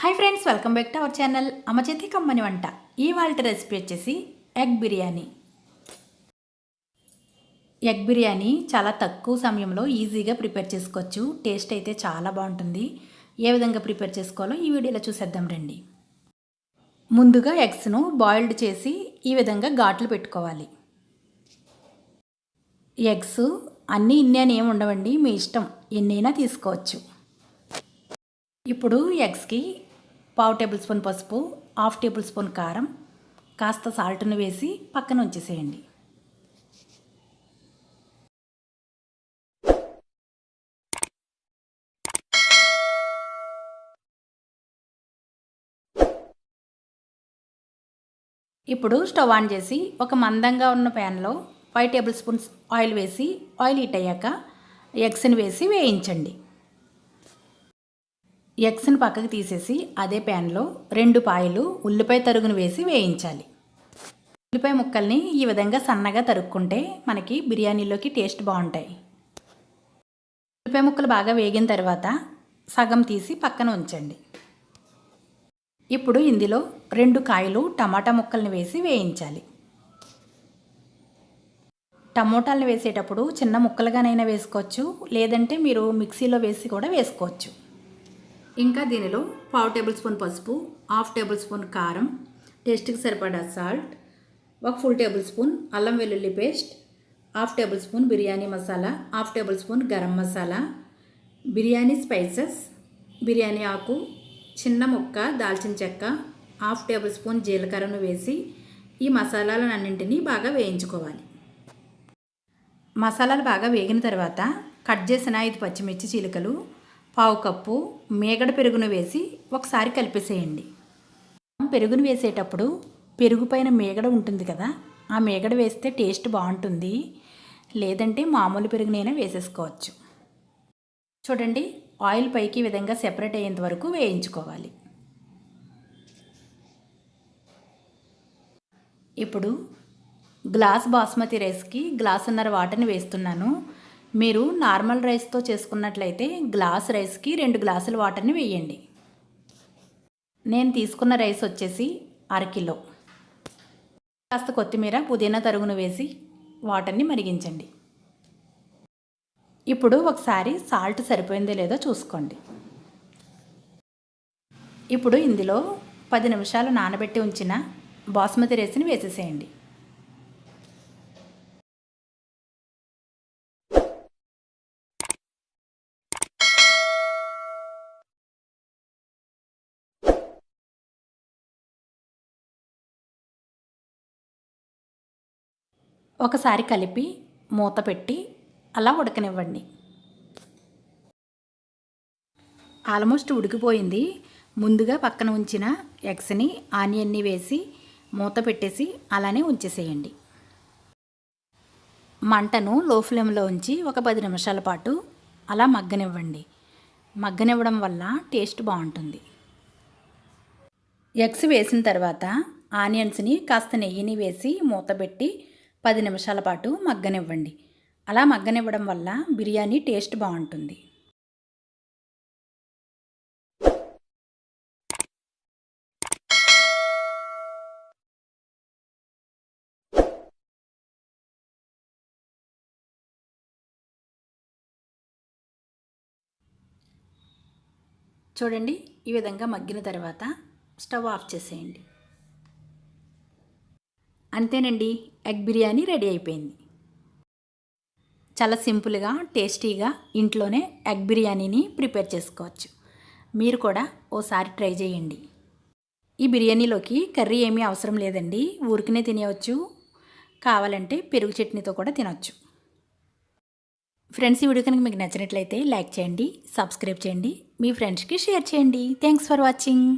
Hi friends welcome back to our channel అమ్మ చేతి కమ్మని వంట. ఈ వాళ్ళ రెసిపీ వచ్చేసి ఎగ్ బిర్యానీ. ఎగ్ బిర్యానీ చాలా తక్కువ సమయంలో ఈజీగా ప్రిపేర్ చేసుకోవచ్చు. టేస్ట్ అయితే చాలా బాగుంటుంది. ఏ విధంగా ప్రిపేర్ చేసుకోవాలో ఈ వీడియోలో చూసేద్దాం రండి. ముందుగా ఎగ్స్ను బాయిల్డ్ చేసి ఈ విధంగా ఘాట్లు పెట్టుకోవాలి. ఎగ్స్ అన్నీ ఇన్ని అని ఏమి ఉండవండి మీ ఇష్టం. ఎన్నైనా తీసుకోవచ్చు. ఇప్పుడు ఎగ్స్కి పావు టేబుల్ స్పూన్ పసుపు హాఫ్ టేబుల్ స్పూన్ కారం కాస్త సాల్ట్ను వేసి పక్కన ఉంచేసేయండి ఇప్పుడు స్టవ్ ఆన్ చేసి ఒక మందంగా ఉన్న ప్యాన్లో ఫైవ్ టేబుల్ స్పూన్స్ ఆయిల్ వేసి ఆయిల్ హీట్ అయ్యాక ఎగ్స్ని వేసి వేయించండి. ఎగ్స్ని పక్కకు తీసేసి అదే ప్యాన్లో రెండు పాయలు ఉల్లిపాయ తరుగును వేసి వేయించాలి. ఉల్లిపాయ ముక్కల్ని ఈ విధంగా సన్నగా తరుక్కుంటే మనకి బిర్యానీలోకి టేస్ట్ బాగుంటాయి. ఉల్లిపాయ ముక్కలు బాగా వేగిన తర్వాత సగం తీసి పక్కన ఉంచండి. ఇప్పుడు ఇందులో రెండు కాయలు టమాటా ముక్కల్ని వేసి వేయించాలి. టమోటాలను వేసేటప్పుడు చిన్న ముక్కలుగానైనా వేసుకోవచ్చు లేదంటే మీరు మిక్సీలో వేసి కూడా వేసుకోవచ్చు. ఇంకా దీనిలో పావు టేబుల్ స్పూన్ పసుపు హాఫ్ టేబుల్ స్పూన్ కారం టేస్ట్కి సరిపడా సాల్ట్ ఒక ఫుల్ టేబుల్ స్పూన్ అల్లం వెల్లుల్లి paste half tablespoon biryani masala half tablespoon garam masala biryani spices biryani ఆకు చిన్న ముక్క దాల్చిన చెక్క హాఫ్ టేబుల్ స్పూన్ జీలకర్రను వేసి ఈ మసాలాలన్నింటినీ బాగా వేయించుకోవాలి. మసాలాలు బాగా వేగిన తర్వాత కట్ చేసిన ఐదు పచ్చిమిర్చి చీలికలు పావు కప్పు మేగడ పెరుగును వేసి ఒకసారి కలిపేసేయండి. పెరుగును వేసేటప్పుడు పెరుగు పైన మేగడ ఉంటుంది కదా ఆ మేగడ వేస్తే టేస్ట్ బాగుంటుంది. లేదంటే మామూలు పెరుగునైనా వేసేసుకోవచ్చు. చూడండి ఆయిల్ పైకి ఈ విధంగా సెపరేట్ అయ్యేంత వరకు వేయించుకోవాలి. ఇప్పుడు గ్లాస్ బాస్మతి రైస్కి గ్లాసున్నర వాటర్ని వేస్తున్నాను. మీరు నార్మల్ రైస్తో చేసుకున్నట్లయితే గ్లాస్ రైస్కి రెండు గ్లాసుల వాటర్ని వేయండి. నేను తీసుకున్న రైస్ వచ్చేసి అరకిలో కాస్త కొత్తిమీర పుదీనా తరుగును వేసి వాటర్ని మరిగించండి. ఇప్పుడు ఒకసారి సాల్ట్ సరిపోయిందో లేదో చూసుకోండి. ఇప్పుడు ఇందులో పది నిమిషాలు నానబెట్టి ఉంచిన బాస్మతి రైస్ని వేసేసేయండి. ఒకసారి కలిపి మూత పెట్టి అలా ఉడకనివ్వండి. ఆల్మోస్ట్ ఉడికిపోయింది. ముందుగా పక్కన ఉంచిన ఎగ్స్ని ఆనియన్ని వేసి మూత పెట్టేసి అలానే ఉంచేసేయండి. మంటను లో ఫ్లేమ్లో ఉంచి ఒక పది నిమిషాల పాటు అలా మగ్గనివ్వండి. మగ్గనివ్వడం వల్ల టేస్ట్ బాగుంటుంది. ఎగ్స్ వేసిన తర్వాత ఆనియన్స్ని కాస్త నెయ్యిని వేసి మూత పెట్టి పది నిమిషాల పాటు మగ్గనివ్వండి. అలా మగ్గనివ్వడం వల్ల బిర్యానీ టేస్ట్ బాగుంటుంది. చూడండి ఈ విధంగా మగ్గిన తర్వాత స్టవ్ ఆఫ్ చేసేయండి. అంతేనండి ఎగ్ బిర్యానీ రెడీ అయిపోయింది. చాలా సింపుల్గా టేస్టీగా ఇంట్లోనే ఎగ్ బిర్యానీని ప్రిపేర్ చేసుకోవచ్చు. మీరు కూడా ఓసారి ట్రై చేయండి. ఈ బిర్యానీలోకి కర్రీ ఏమీ అవసరం లేదండి ఊరికనే తినేయవచ్చు కావాలంటే పెరుగు చట్నీతో కూడా తినవచ్చు ఫ్రెండ్స్ ఈ వీడియో కనుక మీకు నచ్చినట్లయితే లైక్ చేయండి సబ్స్క్రైబ్ చేయండి మీ ఫ్రెండ్స్కి షేర్ చేయండి. Thanks for watching.